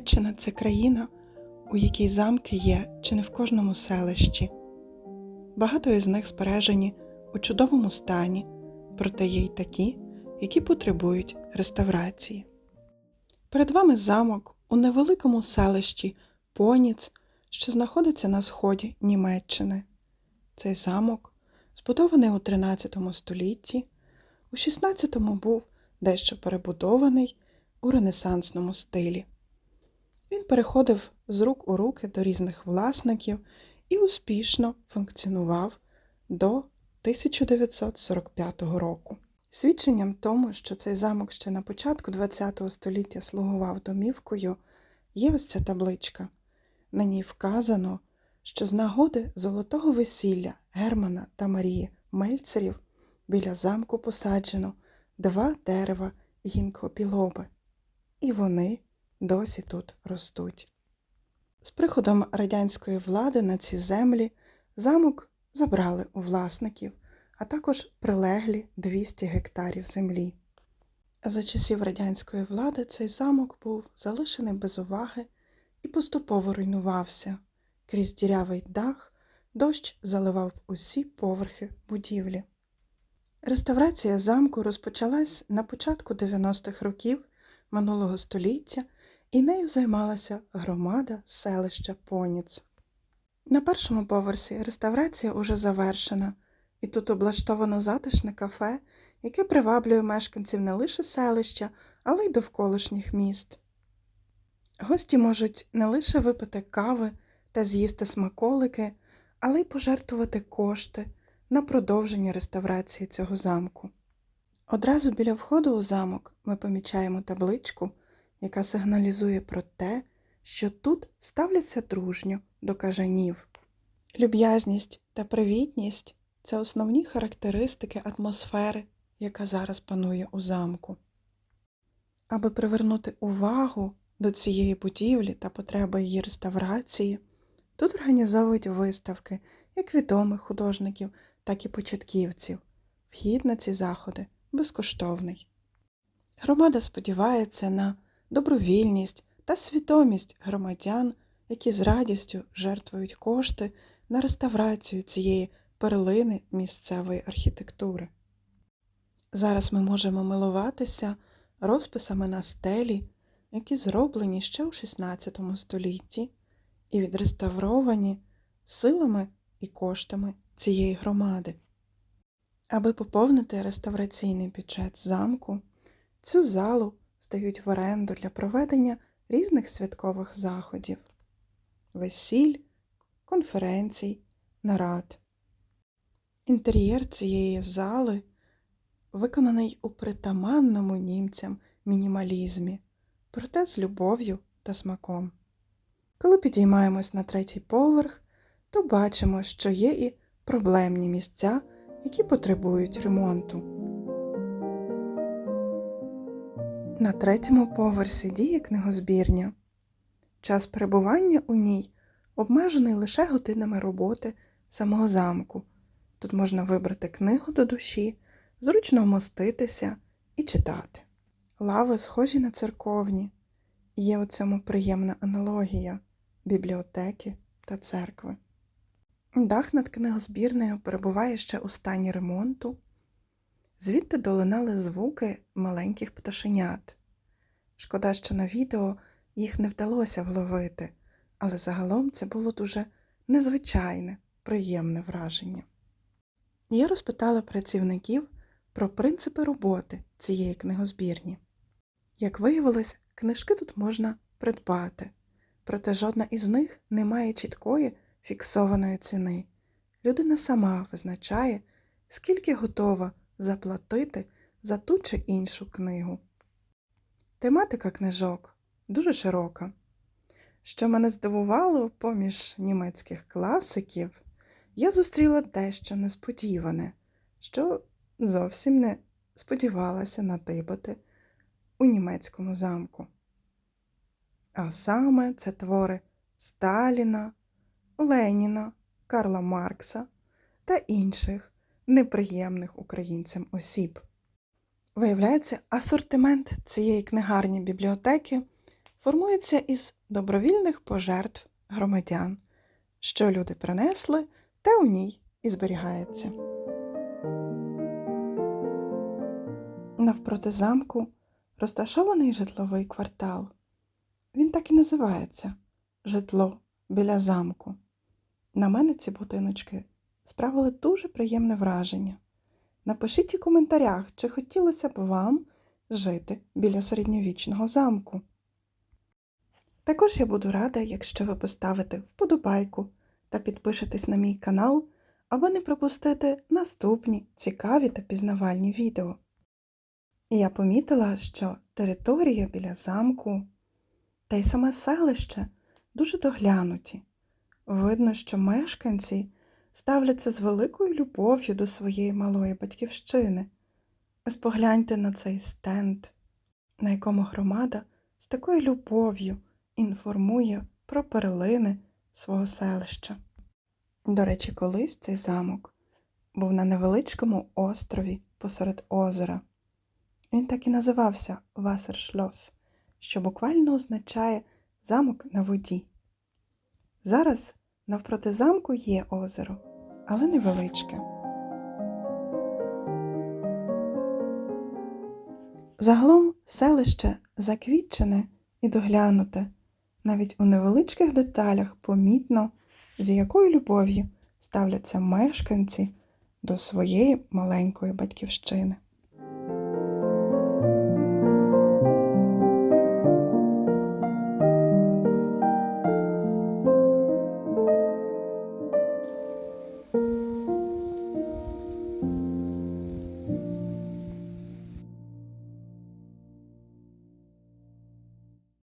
Німеччина це країна, у якій замки є чи не в кожному селищі. Багато із них збережені у чудовому стані, проте є й такі, які потребують реставрації. Перед вами замок у невеликому селищі Поніц, що знаходиться на сході Німеччини. Цей замок, збудований у 13 столітті, у 16-му був дещо перебудований у ренесансному стилі. Він переходив з рук у руки до різних власників і успішно функціонував до 1945 року. Свідченням тому, що цей замок ще на початку ХХ століття слугував домівкою, є ось ця табличка. На ній вказано, що з нагоди золотого весілля Германа та Марії Мельцерів біля замку посаджено два дерева гінкопілоби, і вони досі тут ростуть. З приходом радянської влади на ці землі замок забрали у власників, а також прилеглі 200 гектарів землі. За часів радянської влади цей замок був залишений без уваги і поступово руйнувався. Крізь дірявий дах дощ заливав усі поверхи будівлі. Реставрація замку розпочалась на початку 90-х років минулого століття і нею займалася громада селища Поніц. На першому поверсі реставрація уже завершена, і тут облаштовано затишне кафе, яке приваблює мешканців не лише селища, але й довколишніх міст. Гості можуть не лише випити кави та з'їсти смаколики, але й пожертвувати кошти на продовження реставрації цього замку. Одразу біля входу у замок ми помічаємо табличку, яка сигналізує про те, що тут ставляться дружньо до кажанів. Люб'язність та привітність це основні характеристики атмосфери, яка зараз панує у замку. Аби привернути увагу до цієї будівлі та потреби її реставрації, тут організовують виставки як відомих художників, так і початківців. Вхід на ці заходи безкоштовний. Громада сподівається на добровільність та свідомість громадян, які з радістю жертвують кошти на реставрацію цієї перлини місцевої архітектури. Зараз ми можемо милуватися розписами на стелі, які зроблені ще у XVI столітті і відреставровані силами і коштами цієї громади. Аби поповнити реставраційний бюджет замку, цю залу здають в оренду для проведення різних святкових заходів, весіль, конференцій, нарад. Інтер'єр цієї зали виконаний у притаманному німцям мінімалізмі, проте з любов'ю та смаком. Коли підіймаємось на третій поверх, то бачимо, що є і проблемні місця, які потребують ремонту. На третьому поверсі діє книгозбірня. Час перебування у ній обмежений лише годинами роботи самого замку. Тут можна вибрати книгу до душі, зручно вмоститися і читати. Лави схожі на церковні. Є у цьому приємна аналогія бібліотеки та церкви. Дах над книгозбірнею перебуває ще у стані ремонту. Звідти долинали звуки маленьких пташенят. Шкода, що на відео їх не вдалося вловити, але загалом це було дуже незвичайне, приємне враження. Я розпитала працівників про принципи роботи цієї книгозбірні. Як виявилось, книжки тут можна придбати, проте жодна із них не має чіткої фіксованої ціни. Людина сама визначає, скільки готова заплатити за ту чи іншу книгу. Тематика книжок дуже широка. Що мене здивувало поміж німецьких класиків, я зустріла дещо несподіване, що зовсім не сподівалася надибати у німецькому замку. А саме це твори Сталіна, Леніна, Карла Маркса та інших неприємних українцям осіб. Виявляється, асортимент цієї книгарні бібліотеки формується із добровільних пожертв громадян. Що люди принесли, те у ній і зберігається. Навпроти замку розташований житловий квартал. Він так і називається житло біля замку. На мене ці будиночки справили дуже приємне враження. Напишіть у коментарях, чи хотілося б вам жити біля середньовічного замку. Також я буду рада, якщо ви поставите вподобайку та підпишетесь на мій канал, аби не пропустити наступні цікаві та пізнавальні відео. І я помітила, що територія біля замку та й саме селище дуже доглянуті. Видно, що мешканці ставляться з великою любов'ю до своєї малої батьківщини. Ось погляньте на цей стенд, на якому громада з такою любов'ю інформує про перлини свого селища. До речі, колись цей замок був на невеличкому острові посеред озера. Він так і називався Васершлос, що буквально означає замок на воді. Зараз навпроти замку є озеро, але невеличке. Загалом селище заквітчене і доглянуте, навіть у невеличких деталях помітно, з якою любов'ю ставляться мешканці до своєї маленької батьківщини.